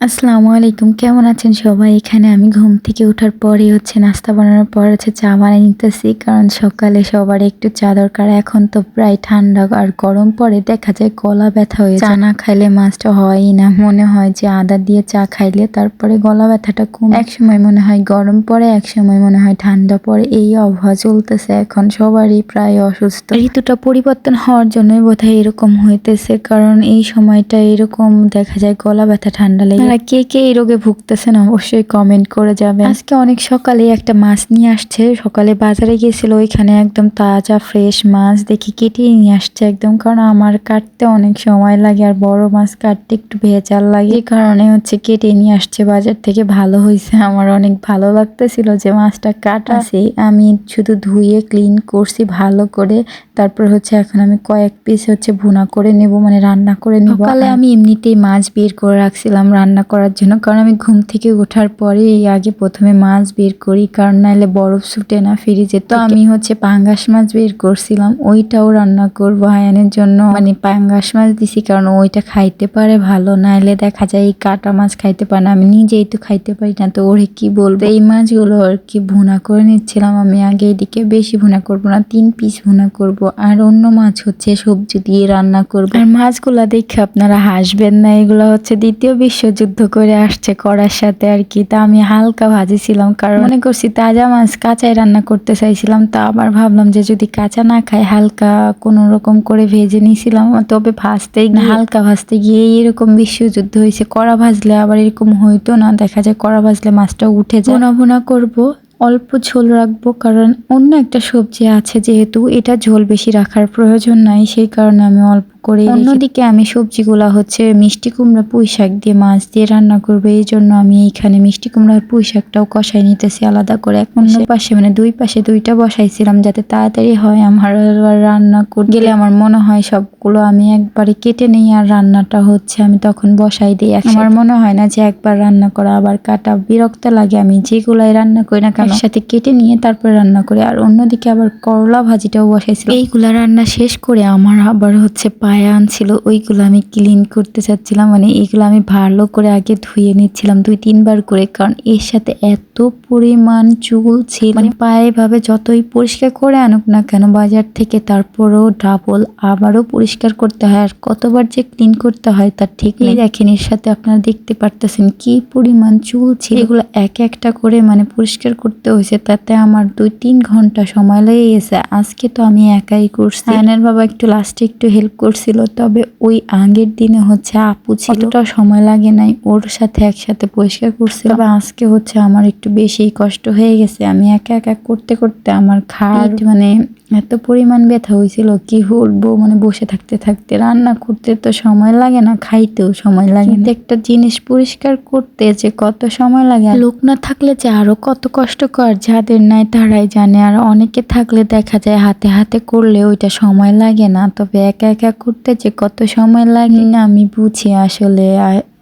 আসসালামু আলাইকুম কেমন আছেন সবাই? এখানে আমি ঘুম থেকে ওঠার পরে হচ্ছে নাস্তা বানানোর পর হচ্ছে চা বানিয়ে নিতেছি কারণ সকালে সবার একটু চা দরকার। এখন তো প্রায় ঠান্ডা আর গরম পরে দেখা যায় গলা ব্যথা হয়ে চা না খাইলে মাছটা হয়ই না। মনে হয় যে আদা দিয়ে চা খাইলে তারপরে গলা ব্যথাটা কম। এক সময় মনে হয় গরম পরে এক সময় মনে হয় ঠান্ডা পরে। এই আবহাওয়া চলতেছে এখন সবারই প্রায় অসুস্থ। ঋতুটা পরিবর্তন হওয়ার জন্যই বোধহয় এরকম হইতেছে কারণ এই সময়টা এরকম দেখা যায় গলা ব্যথা ঠান্ডা লেগে আপনারা কে কে এই রোগে ভুগতেছেন অবশ্যই কমেন্ট করে যাবেন। আজকে অনেক সকালে একটা মাছ নিয়ে আসছে। সকালে বাজারে গিয়েছিল ওইখানে একদম তাজা ফ্রেশ মাছ দেখি কেটে নিয়ে আসছে একদম। কারণ আমার কাটতে অনেক সময় লাগে আর বড় মাছ কাটতে একটু ভেজাল লাগে। এই কারণে হচ্ছে কেটে নিয়ে আসছে। বাজার থেকে ভালো হয়েছে। আমার অনেক ভালো লাগতেছিল যে মাছটা কাটাছে আমি শুধু ধুয়ে ক্লিন করছি ভালো করে। তারপর হচ্ছে এখন আমি কয়েক পিস হচ্ছে ভুনা করে নেব মানে রান্না করে নেব। সকালে আমি এমনিতেই মাছ বের করে রাখছিলাম রান্না করার জন্য। কারণ আমি ঘুম থেকে ওঠার পরে এই আগে প্রথমে মাছ বের করি কারণ নাহলে বরফ ছুটে না ফ্রিজে তো আমি হচ্ছে পাঙ্গাস মাছ বের করছিলাম ওইটাও রান্না করব হায়ানের জন্য। মানে পাঙ্গাস মাছ দিছি কারণ ওইটা খাইতে পারে ভালো নাহলে দেখা যায় এই কাটা মাছ খাইতে পারে না। আমি নিজেই তো খাইতে পারি না তো ওরে কি বলব? এই মাছগুলো আর কি ভুনা করে নিচ্ছিলাম আমি। আগে এদিকে বেশি ভুনা করব না তিন পিস ভুনা করব। আর অন্য মাছ হচ্ছে সবজি দিয়ে রান্না করব। আর মাছগুলা দেখে আপনারা হাসবেন না এগুলো হচ্ছে দ্বিতীয় বিশ্বযুদ্ধ। করে আসছে করার সাথে আর কি। তা আমি হালকা ভাজিছিলাম কারণ মনে করছি তাজা মাছ কাঁচাই রান্না করতে চাইছিলাম তা আবার ভাবলাম যে যদি কাঁচা না খাই হালকা কোনো রকম করে ভেজে নিয়েছিলাম তবে ভাজতে হালকা ভাজতে গিয়ে এরকম বিশ্বযুদ্ধ হয়েছে। কড়া ভাজলে আবার এরকম হইতো না দেখা যায় কড়া ভাজলে মাছটা উঠে যায়। ভুনা ভুনা করব অল্প ঝোল রাখব কারণ অন্য একটা সবজি আছে যেহেতু এটা ঝোল বেশি রাখার প্রয়োজন নাই সেই কারণে আমি অল্প করে অন্যদিকে আমি সবজিগুলা হচ্ছে মিষ্টি কুমড়া পুঁই শাক দিয়ে মাছ দিয়ে রান্না করব এই জন্য আমি এইখানে মিষ্টি কুমড়ার পুঁই শাকটাও কষাই নিতেছি আলাদা করে। অন্য পাশে মানে দুই পাশে দুইটা বসাইছিলাম যাতে তাড়াতাড়ি হয় আমার আবার রান্না করতে গেলে আমার মনে হয় সবগুলো আমি একবারে কেটে নেই আর রান্নাটা হচ্ছে আমি তখন বসাই দিই আমার মনে হয় না যে একবার রান্না করা আবার কাটা বিরক্ত লাগে আমি যেগুলাই রান্না করি না কেন সাথে কেটে নিয়ে তারপর রান্না করে আর অন্যদিকে আবার করলা ভাজিটাও বসাইছিল এইগুলা রান্না শেষ করে আমার আবার হচ্ছে পায়া আনছিল ওইগুলো আমি ক্লিন করতে চাচ্ছিলাম মানে এইগুলো আমি ভালো করে আগে ধুয়ে নিচ্ছিলাম দুই তিনবার করে কারণ এর সাথে এত পরিমাণ চুল ছিল। মানে পায়ে ভাবে যতই পরিষ্কার করে আনুক না কেন বাজার থেকে তারপরও ডাবল আবারও পরিষ্কার করতে হয় আর কতবার যে ক্লিন করতে হয় তার ঠিক নেই দেখেন। এর সাথে আপনারা দেখতে পারতেছেন কি পরিমাণ চুল ছিল। এগুলো এক একটা করে মানে পরিষ্কার করতে হয়েছে তাতে আমার দুই তিন ঘণ্টা সময় লেগে গেছে। আজকে তো আমি একাই করছি। আয়নের বাবা একটু লাস্টে একটু হেল্প করছিল তবে ওই আগের দিনে হচ্ছে আপু ছিল। সময় লাগে নাই ওর সাথে একসাথে পরিষ্কার করছিল তবে আজকে হচ্ছে আমার একটু বেশি কষ্ট হয়ে গেছে। আমি একা একা করতে করতে আমার খাট মানে এত পরিমাণ ব্যথা হয়েছিল কি বলব? মানে বসে থাকতে থাকতে রান্না করতে তো সময় লাগে না খাইতেও সময় লাগে না। একটা জিনিস পরিষ্কার করতে যে কত সময় লাগে লোক না থাকলে যে আরও কত কষ্টকর যাদের নাই তারাই জানে। আর অনেকে থাকলে দেখা যায় হাতে হাতে করলে ওইটা সময় লাগে না তবে একা একা করতে যে কত সময় লাগে না আমি বুঝি আসলে।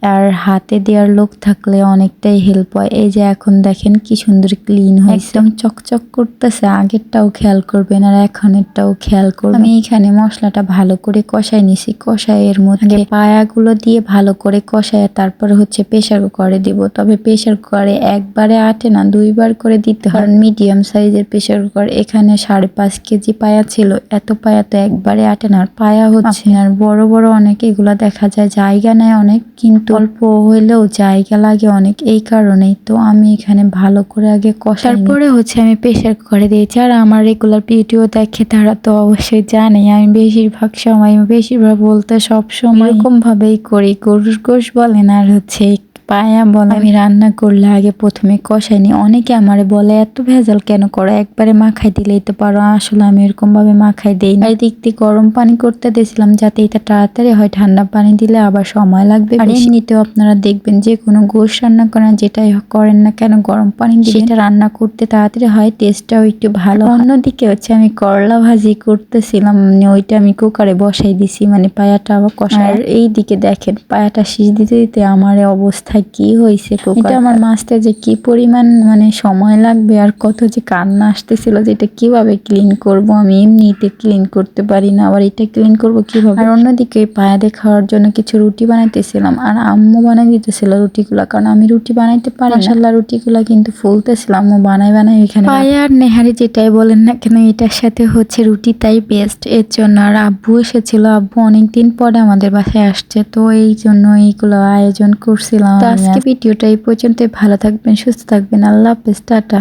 আর হাতে দেওয়ার লোক থাকলে অনেকটাই হেল্প হয়। এই যে এখন দেখেন কি সুন্দর ক্লিন হয় একদম চকচক করতেছে আগেরটাও খেয়াল করবেন আর এখনেরটাও খেয়াল করবেন। আমি এখানে মশলাটা ভালো করে কষাই নিছি। কষাইয়ের মধ্যে পায়াগুলো দিয়ে ভালো করে কষায় তারপরে হচ্ছে প্রেশার কুকারে দিব। তবে প্রেশার কুকারে একবারে আটে না দুইবার করে দিতে হয়। মিডিয়াম সাইজের প্রেশার কুকার এখানে সাড়ে পাঁচ কেজি পায়া ছিল। এত পায়া তো একবারে আটে না। আর পায়া হচ্ছে আর বড় বড় অনেক এগুলা দেখা যায়। জায়গা নেয় অনেক কিন্তু অল্প হইলেও জায়গা লাগে অনেক এই কারণেই তো আমি এখানে ভালো করে আগে কষার পরে হচ্ছে আমি প্রেশার কুকারে দিয়েছি। আর আমার রেগুলার ভিডিও দেখে তারা তো অবশ্যই জানে আমি বেশিরভাগ সময় বেশিরভাগ বলতে সব সময় এরকমভাবেই করি। গরুর গোশ বলেন আর হচ্ছে পায়া বলে আমি রান্না করলে আগে প্রথমে কষাই নি। অনেকে আমার বলে এত ভেজাল কেন করো? একবারে মাখাই দিলেই তো পারো। আসলে আমি এরকম ভাবে মাখাই দিই না। দিক দিয়ে গরম পানি করতে দিয়েছিলাম যাতে এটা তাড়াতাড়ি হয়। ঠান্ডা পানি দিলে আবার সময় লাগবে। আর এমনিতেও আপনারা দেখবেন যে কোনো গোশ রান্না করেন যেটাই করেন না কেন গরম পানি দিয়ে সেটা। রান্না করতে তাড়াতাড়ি হয় টেস্টটাও একটু ভালো অন্যদিকে হচ্ছে আমি করলা ভাজি করতেছিলাম মানে ওইটা আমি কুকারে বসাই দিছি মানে পায়াটা আবার কষার এই দিকে দেখেন পায়াটা শীষ দিতে দিতে আমার অবস্থা মাথায় কি হয়েছে এটা আমার মাছতে যে কি পরিমাণ মানে সময় লাগবে আর কত যে কান্না আসতেছিল যে এটা কীভাবে ক্লিন করব? আমি এমনিতে ক্লিন করতে পারি না আবার এটা ক্লিন করব কীভাবে? আর অন্যদিকে পায়াদে খাওয়ার জন্য কিছু রুটি বানাইতেছিলাম আর আম্মু বানাই দিতেছিল রুটিগুলা কারণ আমি রুটি বানাইতে পারি মাসাল্লাহ রুটিগুলা কিন্তু ফুলতেছিলাম আম্মু বানাই বানাই এখানে পায়া আর নেহারি যেটাই বলেন না কেন এটার সাথে হচ্ছে রুটি তাই বেস্ট এর জন্য আর আব্বু এসেছিল আব্বু অনেকদিন পরে আমাদের বাসায় আসছে তো এই জন্য এইগুলো আয়োজন করছিলাম। আজকে ভিডিওটা এই পর্যন্ত ভালো থাকবেন সুস্থ থাকবেন। আল্লাহ হাফেজ টাটা।